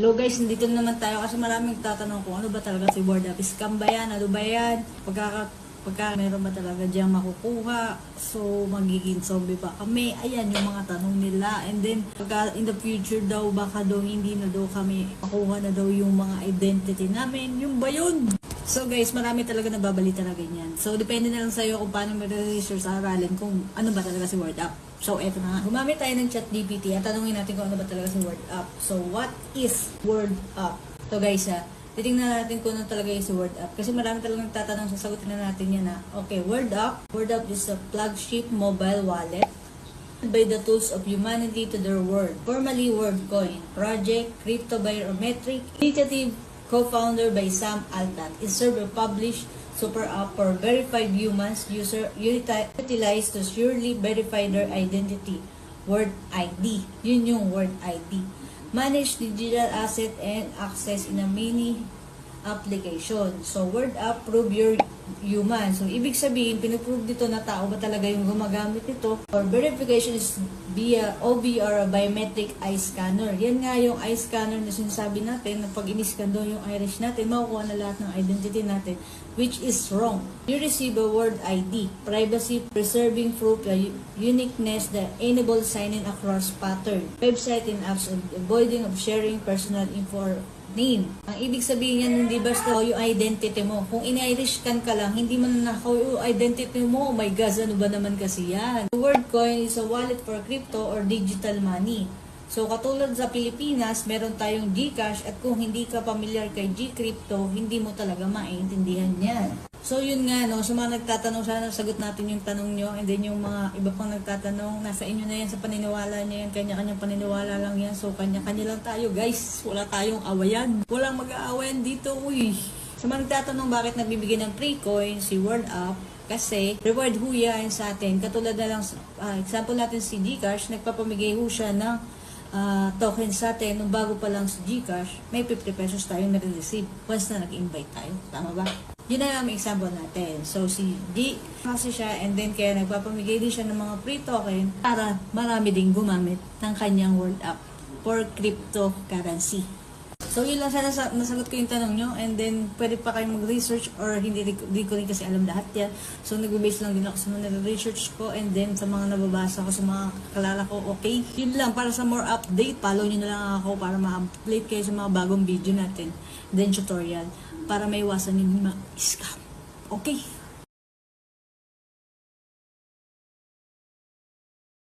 Hello guys, nandito na naman tayo kasi maraming tatanong kung ano ba talaga si Word Up. Scam ba yan? Ano ba yan? Pagka, pagka meron ba talaga diyang makukuha? So, magiging zombie ba kami? Ayan yung mga tanong nila. And then, pagka in the future daw, baka daw hindi na daw kami makuha na daw yung mga identity namin. Yung ba yun? So guys, marami talaga nababalita na ganyan. So, depende na lang sa'yo kung paano mo research sa aralin kung ano ba talaga si Word Up. So, eto na nga. Gumamit tayo ng chat GPT at tanungin natin kung ano ba talaga si Word Up. So, what is Word Up? So guys, ha, titingnan natin kung ano talaga yung si Word Up. Kasi marami talagang nagtatanong, sasagutin na natin yan ha. Okay, Word Up. Word Up is a flagship mobile wallet by the tools of humanity to their world. Formerly WorldCoin, Project Crypto Biometric Initiative co-founder by Sam Altat, is served a published super app for verified humans user uti- utilized to surely verify their identity. Word ID. Yun yung Word ID. Manage digital asset and access in a mini application. So, word up, prove you're human. So, ibig sabihin, pinuprove dito na tao ba talaga yung gumagamit nito. Or verification is via OB or biometric eye scanner. Yan nga yung eye scanner na sinasabi natin na pag in-scan doon yung iris natin, makukuha na lahat ng identity natin, which is wrong. You receive a word ID, privacy preserving proof, uniqueness that enables signing across pattern, website and apps, avoiding of sharing personal info name. Ang ibig sabihin yan, hindi basta yung identity mo. Kung in-Irish scan ka lang, hindi mo na nakaw yung identity mo. Oh my God, ano ba naman kasi yan? The word coin is a wallet for crypto or digital money. So, katulad sa Pilipinas, meron tayong GCash at kung hindi ka familiar kay Gcrypto, hindi mo talaga maintindihan yan. So, yun nga, no, sa mga nagtatanong, sana sagot natin yung tanong nyo and then yung mga iba pang nagtatanong, nasa inyo na yan sa paniniwala nyo yan, kanya-kanyang paniniwala lang yan. So, kanya-kanya lang tayo, guys. Wala tayong awayan. Walang mag-aawayan dito, uy. Sa mga nagtatanong bakit nagbibigay ng free coin si World Up, kasi reward ho yan sa atin. Katulad na lang, ah, example natin si Gcash, nagpapamigay ho siya ng ah, token sa atin. Nung bago pa lang si Gcash, may 50 pesos tayong nare-receive once na nag-invite tayo. Tama ba? Yun na ang example natin. So, si G, kasi siya, and then kaya nagpapamigay din siya ng mga free token para marami ding gumamit ng kanyang World Up for cryptocurrency. So, yun lang sana sa, nasagot ko yung tanong nyo. And then, pwede pa kayong mag-research or hindi, hindi ko rin kasi alam lahat yan. So, nag-base lang din ako sa mga research ko and then sa mga nababasa ko, sa mga kalala ko, okay? Yun lang, para sa more update, follow nyo na lang ako para ma-update kayo sa mga bagong video natin. Then, tutorial. Para maiwasan yung mga scam. Okay?